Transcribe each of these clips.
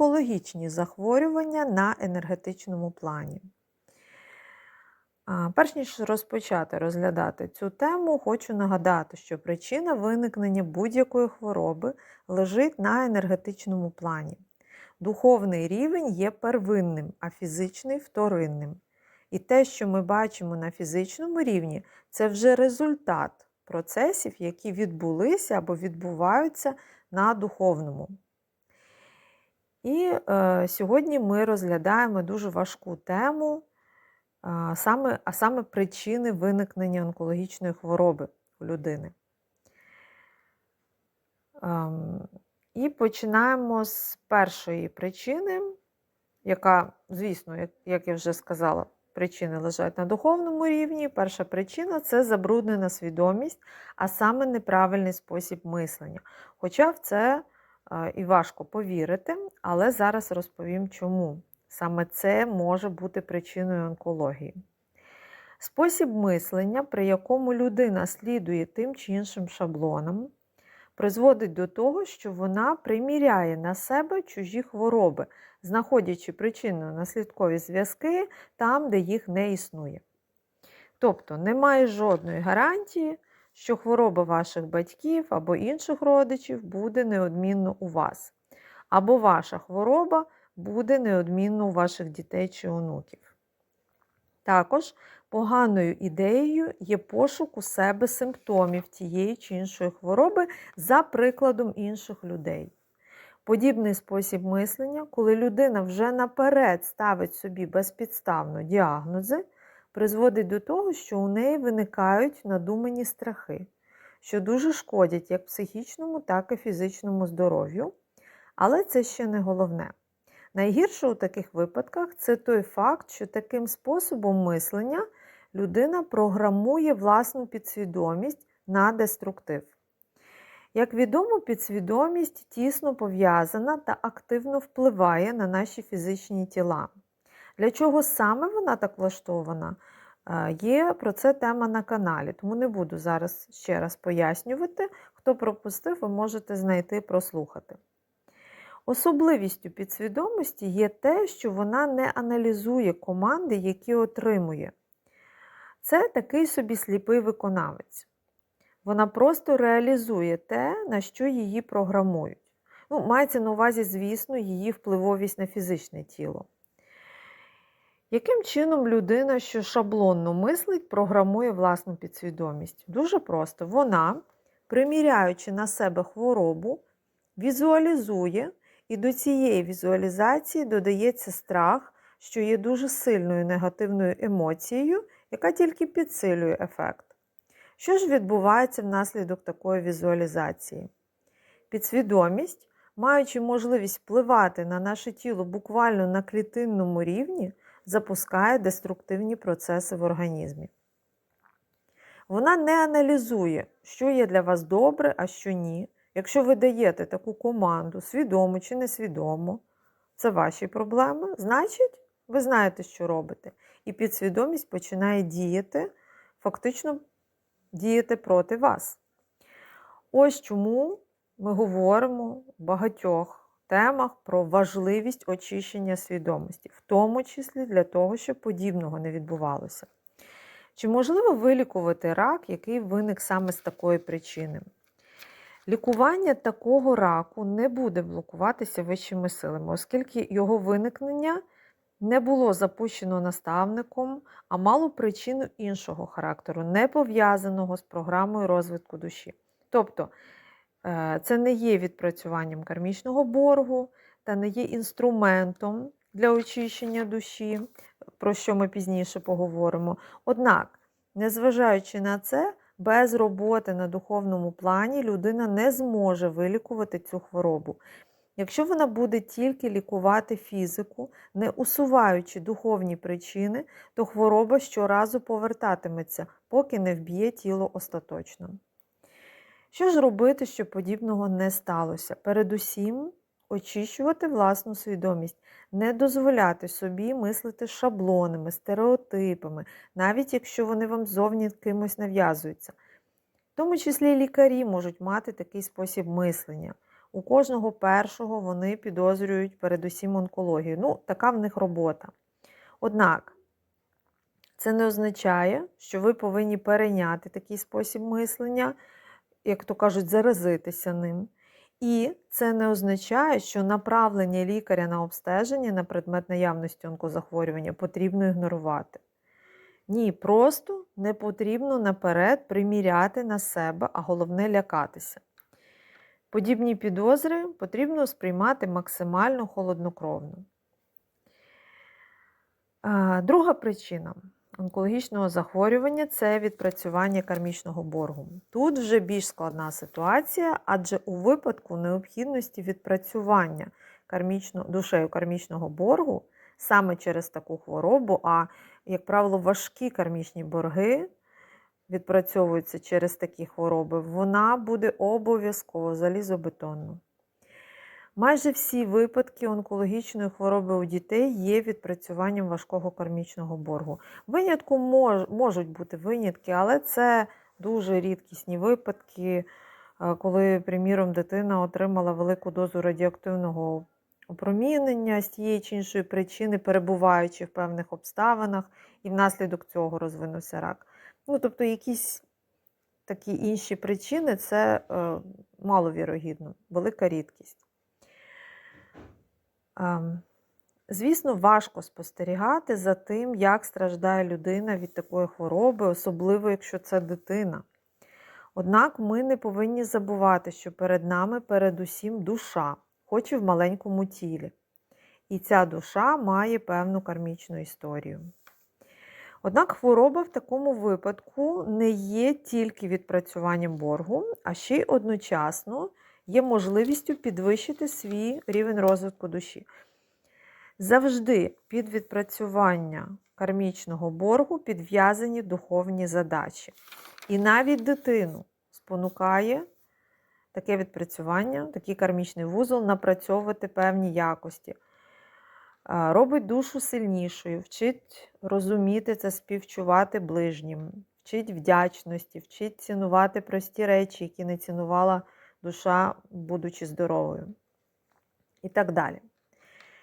онкологічні захворювання на енергетичному плані. Перш ніж розпочати розглядати цю тему, хочу нагадати, що причина виникнення будь-якої хвороби лежить на енергетичному плані. Духовний рівень є первинним, а фізичний вторинним. І те, що ми бачимо на фізичному рівні, це вже результат процесів, які відбулися або відбуваються на духовному. І е, сьогодні ми розглядаємо дуже важку тему, а саме, а саме причини виникнення онкологічної хвороби у людини. Ем, і починаємо з першої причини, яка, звісно, як, як я вже сказала, причини лежать на духовному рівні. Перша причина це забруднена свідомість, а саме неправильний спосіб мислення. Хоча в це е, і важко повірити, але зараз розповім чому. Саме це може бути причиною онкології. Спосіб мислення, при якому людина слідує тим чи іншим шаблонам, призводить до того, що вона приміряє на себе чужі хвороби, знаходячи причинно-наслідкові зв'язки там, де їх не існує. Тобто немає жодної гарантії, що хвороба ваших батьків або інших родичів буде неодмінно у вас, або ваша хвороба буде неодмінно у ваших дітей чи онуків. Також поганою ідеєю є пошук у себе симптомів тієї чи іншої хвороби за прикладом інших людей. Подібний спосіб мислення, коли людина вже наперед ставить собі безпідставно діагнози, призводить до того, що у неї виникають надумані страхи, що дуже шкодять як психічному, так і фізичному здоров'ю. Але це ще не головне. Найгірше у таких випадках це той факт, що таким способом мислення людина програмує власну підсвідомість на деструктив. Як відомо, підсвідомість тісно пов'язана та активно впливає на наші фізичні тіла. Для чого саме вона так влаштована? Є про це тема на каналі, тому не буду зараз ще раз пояснювати. Хто пропустив, ви можете знайти і прослухати. Особливістю підсвідомості є те, що вона не аналізує команди, які отримує. Це такий собі сліпий виконавець. Вона просто реалізує те, на що її програмують. Ну, Мається на увазі, звісно, її впливовість на фізичне тіло. Яким чином людина, що шаблонно мислить, програмує власну підсвідомість? Дуже просто. Вона, приміряючи на себе хворобу, візуалізує, і до цієї візуалізації додається страх, що є дуже сильною негативною емоцією, яка тільки підсилює ефект. Що ж відбувається внаслідок такої візуалізації? Підсвідомість, маючи можливість впливати на наше тіло буквально на клітинному рівні, запускає деструктивні процеси в організмі. Вона не аналізує, що є для вас добре, а що ні. Якщо ви даєте таку команду, свідомо чи несвідомо, це ваші проблеми, значить, ви знаєте, що робите. І підсвідомість починає діяти, фактично діяти проти вас. Ось чому ми говоримо в багатьох темах про важливість очищення свідомості, в тому числі для того, щоб подібного не відбувалося. Чи можливо вилікувати рак, який виник саме з такої причини? Лікування такого раку не буде блокуватися вищими силами, оскільки його виникнення не було запущено наставником, а мало причину іншого характеру, не пов'язаного з програмою розвитку душі. Тобто це не є відпрацюванням кармічного боргу та не є інструментом для очищення душі, про що ми пізніше поговоримо. Однак, незважаючи на це, без роботи на духовному плані людина не зможе вилікувати цю хворобу. Якщо вона буде тільки лікувати фізику, не усуваючи духовні причини, то хвороба щоразу повертатиметься, поки не вб'є тіло остаточно. Що ж робити, щоб подібного не сталося? Передусім, очищувати власну свідомість, не дозволяти собі мислити шаблонами, стереотипами, навіть якщо вони вам зовні кимось нав'язуються. В тому числі лікарі можуть мати такий спосіб мислення. у кожного першого вони підозрюють передусім онкологію. Ну, така в них робота. Однак, це не означає, що ви повинні перейняти такий спосіб мислення, як то кажуть, заразитися ним. І це не означає, що направлення лікаря на обстеження на предмет наявності онкозахворювання потрібно ігнорувати. Ні, просто не потрібно наперед приміряти на себе, а головне лякатися. Подібні підозри потрібно сприймати максимально холоднокровно. Друга причина онкологічного захворювання це відпрацювання кармічного боргу. Тут вже більш складна ситуація, адже у випадку необхідності відпрацювання кармічно, душею кармічного боргу саме через таку хворобу, а, як правило, важкі кармічні борги відпрацьовуються через такі хвороби, вона буде обов'язково залізобетонна. Майже всі випадки онкологічної хвороби у дітей є відпрацюванням важкого кармічного боргу. Винятку мож, можуть бути винятки, але це дуже рідкісні випадки, е, коли, приміром, дитина отримала велику дозу радіоактивного опромінення з тієї чи іншої причини, перебуваючи в певних обставинах, і внаслідок цього розвинувся рак. Ну, тобто, якісь такі інші причини це е, маловірогідно, велика рідкість. Звісно, важко спостерігати за тим, як страждає людина від такої хвороби, особливо якщо це дитина. Однак ми не повинні забувати, що перед нами передусім душа, хоч і в маленькому тілі. І ця душа має певну кармічну історію. Однак хвороба в такому випадку не є тільки відпрацюванням боргу, а ще й одночасно є можливістю підвищити свій рівень розвитку душі. Завжди під відпрацювання кармічного боргу підв'язані духовні задачі. І навіть дитину спонукає таке відпрацювання, такий кармічний вузол напрацьовувати певні якості. Робить душу сильнішою, вчить розуміти це, співчувати ближнім, вчить вдячності, вчить цінувати прості речі, які не цінувала душа, будучи здоровою. І так далі.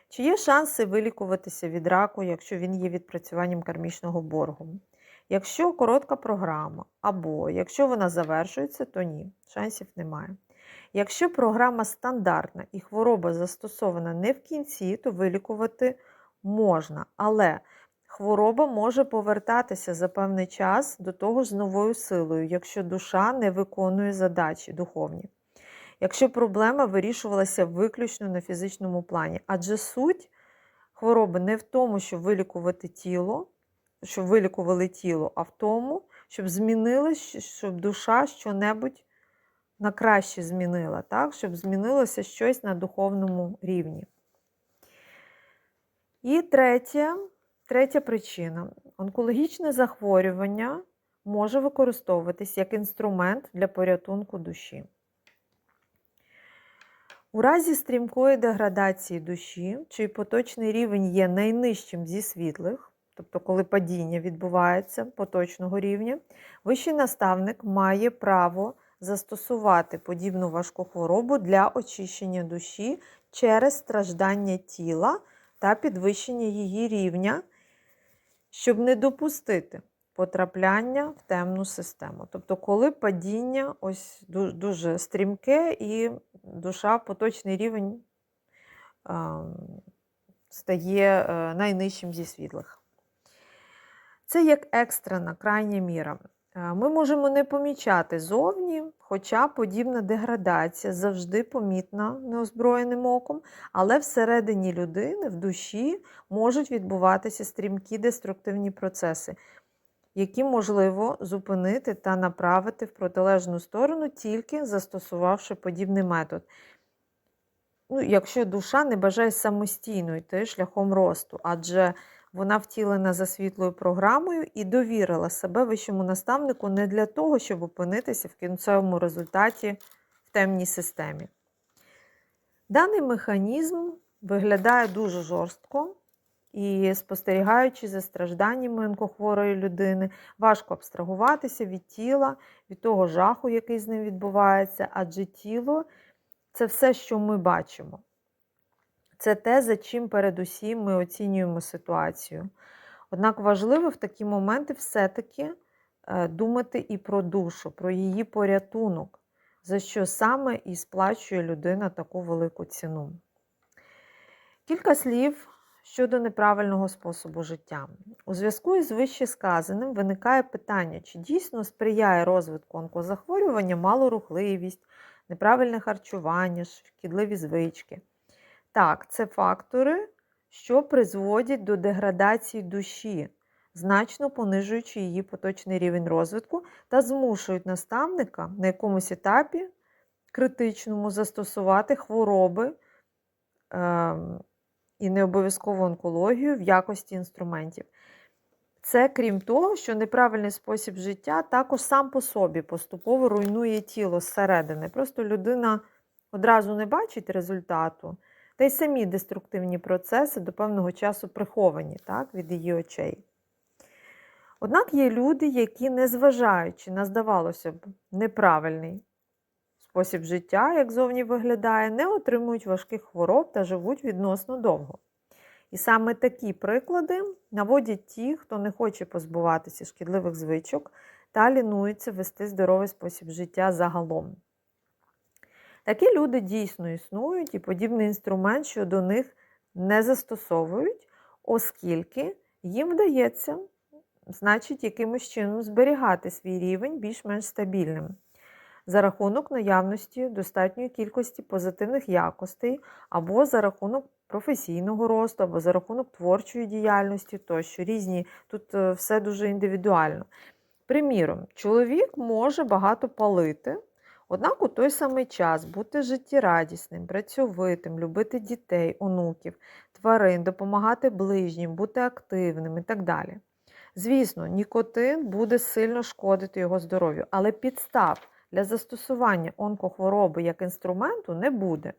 Чи є шанси вилікуватися від раку, якщо він є відпрацюванням кармічного боргу? Якщо коротка програма, або якщо вона завершується, то ні, шансів немає. Якщо програма стандартна і хвороба застосована не в кінці, то вилікувати можна. Але хвороба може повертатися за певний час до того ж з новою силою, якщо душа не виконує задачі духовні. Якщо проблема вирішувалася виключно на фізичному плані, адже суть хвороби не в тому, щоб вилікувати тіло, щоб вилікували тіло, а в тому, щоб змінилось, щоб душа щонебудь на краще змінила, так? щоб змінилося щось на духовному рівні. І третя, третя причина онкологічне захворювання може використовуватись як інструмент для порятунку душі. У разі стрімкої деградації душі, чий поточний рівень є найнижчим зі світлих, тобто коли падіння відбувається поточного рівня, вищий наставник має право застосувати подібну важку хворобу для очищення душі через страждання тіла та підвищення її рівня, щоб не допустити потрапляння в темну систему. Тобто, коли падіння ось дуже стрімке і душа поточний рівень стає е, найнижчим зі світлих. Це як екстрена крайня міра. Е, ми можемо не помічати зовні, хоча подібна деградація завжди помітна неозброєним оком, але всередині людини, в душі можуть відбуватися стрімкі деструктивні процеси, які можливо зупинити та направити в протилежну сторону, тільки застосувавши подібний метод. Ну, Якщо душа не бажає самостійно йти шляхом росту, адже вона втілена за світлою програмою і довірила себе вищому наставнику не для того, щоб опинитися в кінцевому результаті в темній системі. Даний механізм виглядає дуже жорстко і, спостерігаючи за стражданнями онкохворої людини, важко абстрагуватися від тіла, від того жаху, який з ним відбувається, адже тіло це все, що ми бачимо. Це те, за чим передусім ми оцінюємо ситуацію. Однак важливо в такі моменти все-таки е, думати і про душу, про її порятунок, за що саме і сплачує людина таку велику ціну. Кілька слів щодо неправильного способу життя. У зв'язку із вище сказаним виникає питання, чи дійсно сприяє розвитку онкозахворювання малорухливість, неправильне харчування, шкідливі звички. Так, це фактори, що призводять до деградації душі, значно понижуючи її поточний рівень розвитку та змушують наставника на якомусь етапі критичному застосувати хвороби е, і не обов'язково онкологію в якості інструментів. Це крім того, що неправильний спосіб життя також сам по собі поступово руйнує тіло зсередини. Просто людина одразу не бачить результату, та й самі деструктивні процеси до певного часу приховані так, від її очей. Однак є люди, які, незважаючи на, здавалося б, неправильний спосіб життя, як зовні виглядає, не отримують важких хвороб та живуть відносно довго. І саме такі приклади наводять ті, хто не хоче позбуватися шкідливих звичок та лінується вести здоровий спосіб життя загалом. Такі люди дійсно існують, і подібний інструмент щодо них не застосовують, оскільки їм вдається, значить, якимось чином зберігати свій рівень більш-менш стабільним. За рахунок наявності достатньої кількості позитивних якостей, або за рахунок професійного росту, або за рахунок творчої діяльності, тощо різні, тут е, все дуже індивідуально. Приміром, чоловік може багато палити, однак у той самий час бути життєрадісним, працьовитим, любити дітей, онуків, тварин, допомагати ближнім, бути активним і так далі. Звісно, нікотин буде сильно шкодити його здоров'ю, але підстав для застосування онкохвороби як інструменту не буде.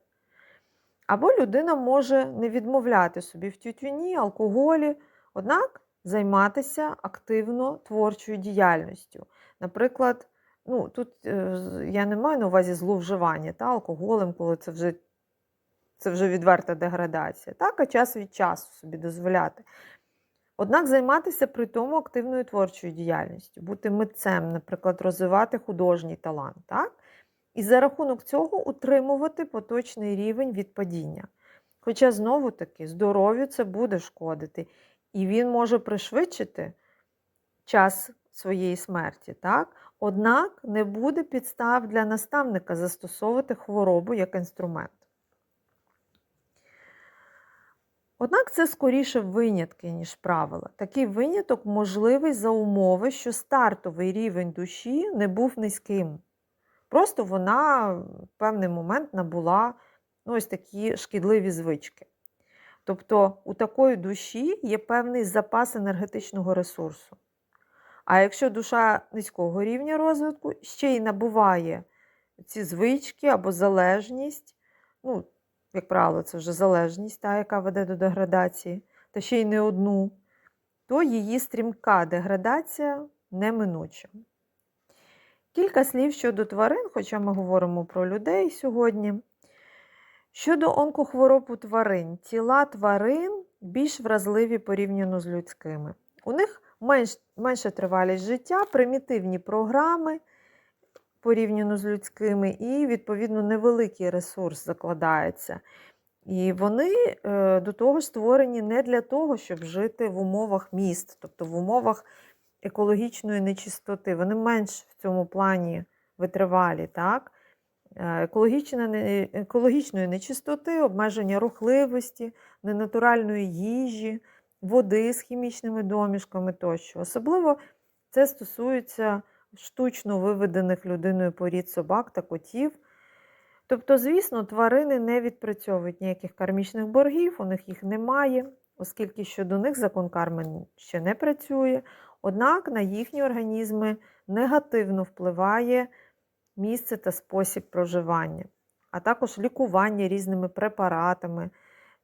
Або людина може не відмовляти собі в тютюні, алкоголі, однак займатися активно творчою діяльністю. Наприклад, ну, тут е, я не маю на увазі зловживання та, алкоголем, коли це вже це вже відверта деградація, так, а час від часу собі дозволяти. Однак займатися при тому активною творчою діяльністю, бути митцем, наприклад, розвивати художній талант. Так? І за рахунок цього утримувати поточний рівень відпадіння. Хоча, знову-таки, здоров'ю це буде шкодити, і він може пришвидшити час своєї смерті. Так? Однак не буде підстав для наставника застосовувати хворобу як інструмент. Однак це скоріше винятки, ніж правила. Такий виняток можливий за умови, що стартовий рівень душі не був низьким. Просто вона в певний момент набула ну, ось такі шкідливі звички. Тобто у такої душі є певний запас енергетичного ресурсу. А якщо душа низького рівня розвитку ще й набуває ці звички або залежність, ну, як правило, це вже залежність, та, яка веде до деградації, та ще й не одну, то її стрімка деградація неминуча. Кілька слів щодо тварин, хоча ми говоримо про людей сьогодні. Щодо онкохвороб у тварин, тіла тварин більш вразливі порівняно з людськими. У них менш, менша тривалість життя, примітивні програми порівняно з людськими, і, відповідно, невеликий ресурс закладається. І вони е, до того ж створені не для того, щоб жити в умовах міст, тобто в умовах екологічної нечистоти. Вони менш в цьому плані витривалі. так? Е, екологічної нечистоти, обмеження рухливості, ненатуральної їжі, води з хімічними домішками тощо. Особливо це стосується штучно виведених людиною порід собак та котів. Тобто, звісно, тварини не відпрацьовують ніяких кармічних боргів, у них їх немає, оскільки щодо них закон карми ще не працює. Однак на їхні організми негативно впливає місце та спосіб проживання, а також лікування різними препаратами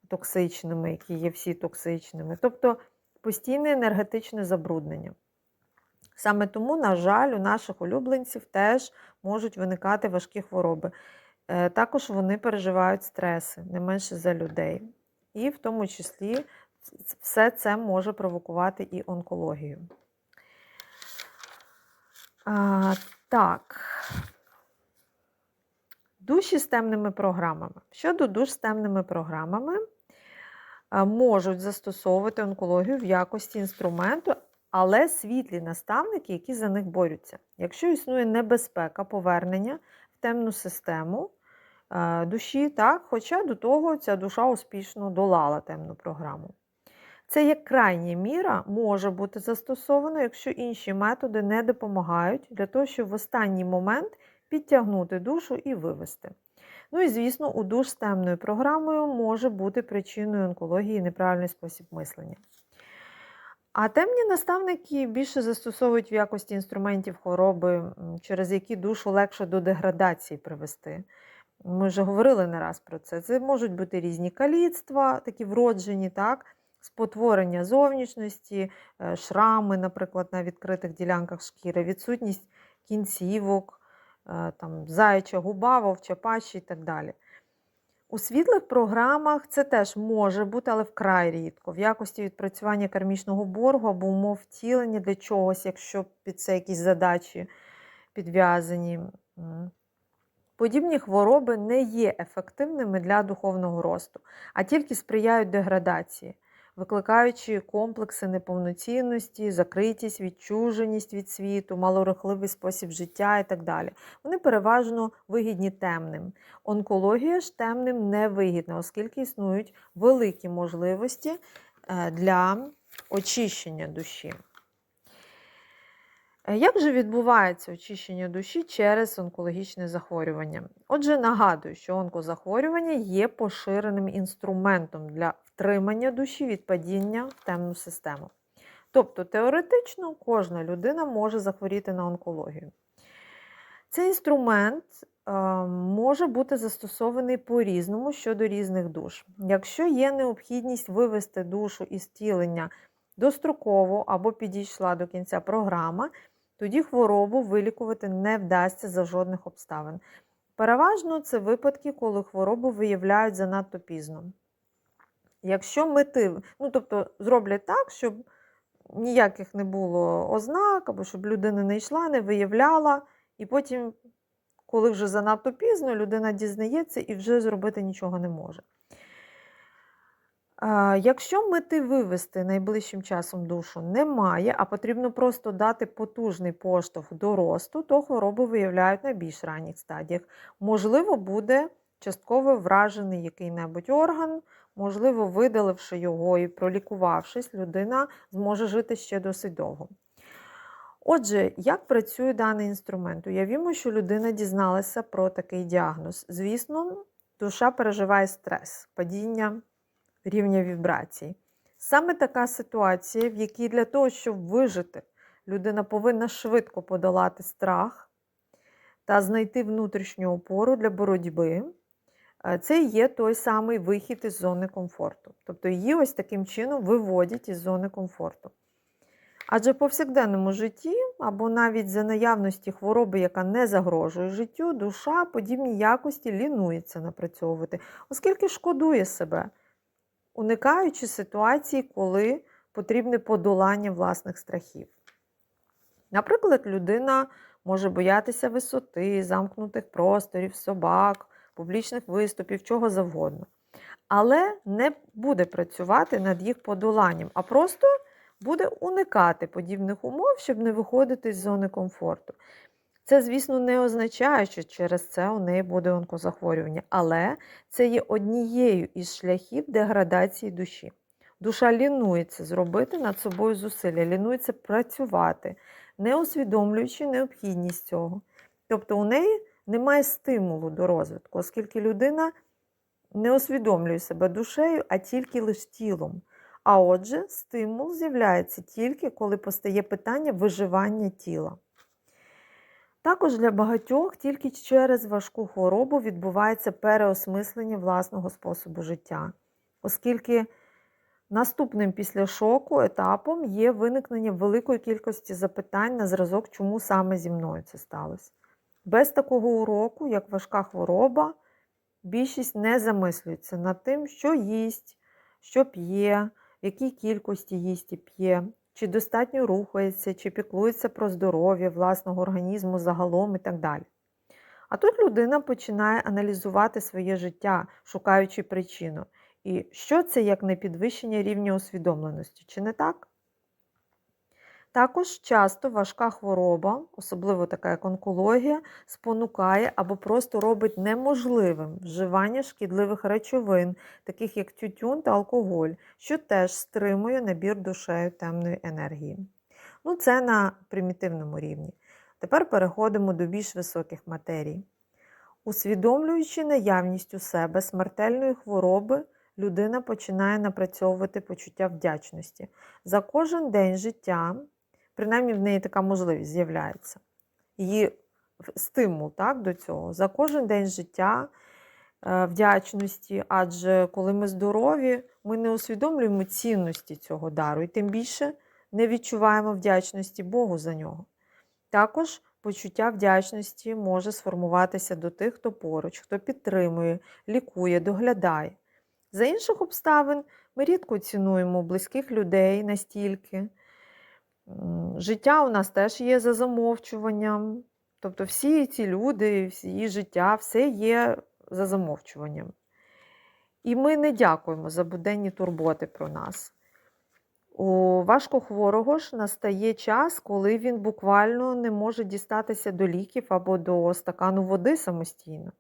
токсичними, які є всі токсичними, тобто постійне енергетичне забруднення. Саме тому, на жаль, у наших улюбленців теж можуть виникати важкі хвороби. Е, Також вони переживають стреси не менше за людей. І в тому числі все це може провокувати і онкологію. А, так. Душі з темними програмами. Щодо душ з темними програмами, можуть застосовувати онкологію в якості інструменту, але світлі наставники, які за них борються. Якщо існує небезпека повернення в темну систему е, душі, так, хоча до того ця душа успішно долала темну програму. Це як крайня міра може бути застосовано, якщо інші методи не допомагають для того, щоб в останній момент підтягнути душу і вивести. Ну і, звісно, у душ з темною програмою може бути причиною онкології неправильний спосіб мислення. А темні наставники більше застосовують в якості інструментів хвороби, через які душу легше до деградації привести. Ми вже говорили не раз про це. Це можуть бути різні каліцтва, такі вроджені, так? спотворення зовнішності, е, шрами, наприклад, на відкритих ділянках шкіри, відсутність кінцівок, е, там, заяча губа, вовча паща і так далі. У світлих програмах це теж може бути, але вкрай рідко, в якості відпрацювання кармічного боргу або умов втілення для чогось, якщо під це якісь задачі підв'язані. Подібні хвороби не є ефективними для духовного росту, а тільки сприяють деградації, викликаючи комплекси неповноцінності, закритість, відчуженість від світу, малорухливий спосіб життя і так далі. Вони переважно вигідні темним. Онкологія ж темним не вигідна, оскільки існують великі можливості е, для очищення душі. Е, Як же відбувається очищення душі через онкологічне захворювання? Отже, нагадую, що онкозахворювання є поширеним інструментом для втримання душі від падіння в темну систему. Тобто, теоретично кожна людина може захворіти на онкологію. Цей інструмент е, може бути застосований по-різному щодо різних душ. Якщо є необхідність вивести душу із тілення достроково або підійшла до кінця програма, тоді хворобу вилікувати не вдасться за жодних обставин. Переважно це випадки, коли хворобу виявляють занадто пізно. Якщо мети, ну тобто зроблять так, щоб ніяких не було ознак, або щоб людина не йшла, не виявляла, і потім, коли вже занадто пізно, людина дізнається і вже зробити нічого не може. Якщо мети вивести найближчим часом душу немає, а потрібно просто дати потужний поштовх до росту, то хворобу виявляють на більш ранніх стадіях. Можливо, буде частково вражений який-небудь орган, можливо, видаливши його і пролікувавшись, людина зможе жити ще досить довго. Отже, як працює даний інструмент? Уявімо, що людина дізналася про такий діагноз. Звісно, душа переживає стрес, падіння рівня вібрацій. Саме така ситуація, в якій для того, щоб вижити, людина повинна швидко подолати страх та знайти внутрішню опору для боротьби. Е, Це є той самий вихід із зони комфорту. Тобто її ось таким чином виводять із зони комфорту. Адже в повсякденному житті, або навіть за наявності хвороби, яка не загрожує життю, душа подібні якості лінується напрацьовувати, оскільки шкодує себе, уникаючи ситуації, коли потрібне подолання власних страхів. Наприклад, людина може боятися висоти, замкнутих просторів, собак, публічних виступів, чого завгодно. Але не буде працювати над їх подоланням, а просто буде уникати подібних умов, щоб не виходити з зони комфорту. Це, звісно, не означає, що через це у неї буде онкозахворювання, але це є однією із шляхів деградації душі. Душа лінується зробити над собою зусилля, лінується працювати, не усвідомлюючи необхідність цього. Тобто у неї немає стимулу до розвитку, оскільки людина не усвідомлює себе душею, а тільки лише тілом. А отже, стимул з'являється тільки, коли постає питання виживання тіла. Також для багатьох тільки через важку хворобу відбувається переосмислення власного способу життя, оскільки наступним після шоку етапом є виникнення великої кількості запитань на зразок, чому саме зі мною це сталося. Без такого уроку, як важка хвороба, більшість не замислюється над тим, що їсть, що п'є, в якій кількості їсть і п'є, чи достатньо рухається, чи піклується про здоров'я власного організму загалом і так далі. А тут людина починає аналізувати своє життя, шукаючи причину. І що це як не підвищення рівня усвідомленості, чи не так? Також часто важка хвороба, особливо така як онкологія, спонукає або просто робить неможливим вживання шкідливих речовин, таких як тютюн та алкоголь, що теж стримує набір душею темної енергії. Ну, це на примітивному рівні. Тепер переходимо до більш високих матерій. Усвідомлюючи наявність у себе смертельної хвороби, людина починає напрацьовувати почуття вдячності. За кожен день життя, принаймні в неї така можливість з'являється. Її стимул так, до цього. За кожен день життя е, вдячності, адже коли ми здорові, ми не усвідомлюємо цінності цього дару і тим більше не відчуваємо вдячності Богу за нього. Також почуття вдячності може сформуватися до тих, хто поруч, хто підтримує, лікує, доглядає. За інших обставин ми рідко цінуємо близьких людей настільки. Життя у нас теж є за замовчуванням. Тобто всі ці люди, всі життя, все є за замовчуванням. І ми не дякуємо за буденні турботи про нас. У важкохворого ж настає час, коли він буквально не може дістатися до ліків або до стакану води самостійно.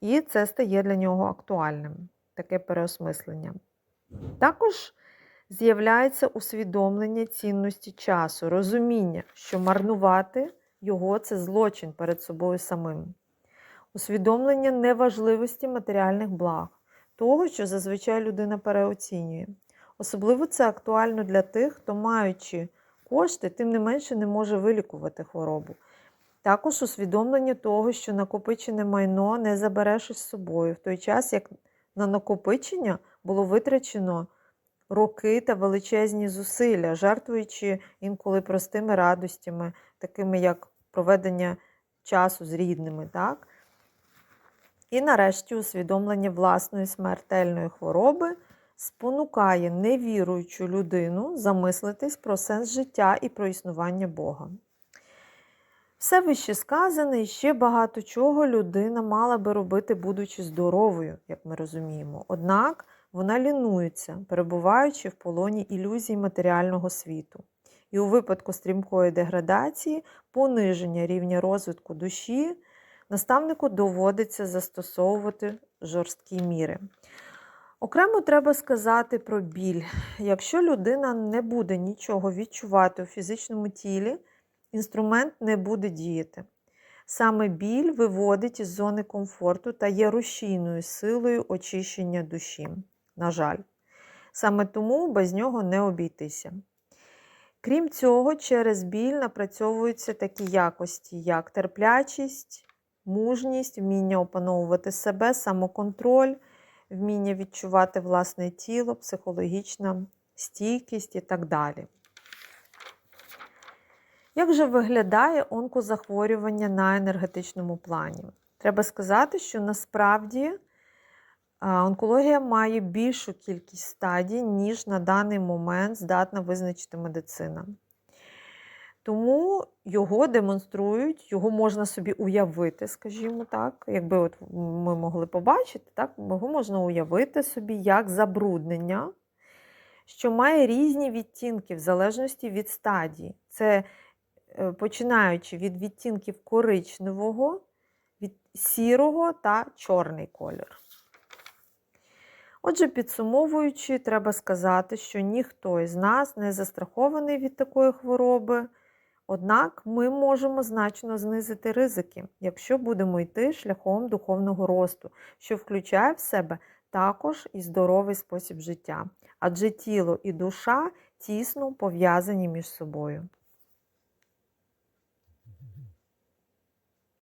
І це стає для нього актуальним, таке переосмислення. Також з'являється усвідомлення цінності часу, розуміння, що марнувати його це злочин перед собою самим, усвідомлення неважливості матеріальних благ, того, що зазвичай людина переоцінює. Особливо це актуально для тих, хто, маючи кошти, тим не менше не може вилікувати хворобу. Також усвідомлення того, що накопичене майно не забереш із собою, в той час, як на накопичення було витрачено роки та величезні зусилля, жертвуючи інколи простими радостями, такими як проведення часу з рідними. Так? І нарешті усвідомлення власної смертельної хвороби спонукає невіруючу людину замислитись про сенс життя і про існування Бога. Все вище сказане і ще багато чого людина мала би робити, будучи здоровою, як ми розуміємо. Однак вона лінується, перебуваючи в полоні ілюзій матеріального світу. І у випадку стрімкої деградації, пониження рівня розвитку душі, наставнику доводиться застосовувати жорсткі міри. Окремо треба сказати про біль. Якщо людина не буде нічого відчувати у фізичному тілі, інструмент не буде діяти. Саме біль виводить із зони комфорту та є рушійною силою очищення душі. На жаль, саме тому без нього не обійтися. Крім цього, через біль напрацьовуються такі якості, як терплячість, мужність, вміння опановувати себе, самоконтроль вміння відчувати власне тіло, психологічна стійкість і так далі. Як же виглядає онкозахворювання на енергетичному плані? Треба сказати, що насправді онкологія має більшу кількість стадій, ніж на даний момент здатна визначити медицина. Тому його демонструють, його можна собі уявити, скажімо так. Якби от ми могли побачити, так, його можна уявити собі як забруднення, що має різні відтінки в залежності від стадії. Це е, починаючи від відтінків коричневого, від сірого та чорний колір. Отже, підсумовуючи, треба сказати, що ніхто із нас не застрахований від такої хвороби. Однак ми можемо значно знизити ризики, якщо будемо йти шляхом духовного росту, що включає в себе також і здоровий спосіб життя, адже тіло і душа тісно пов'язані між собою.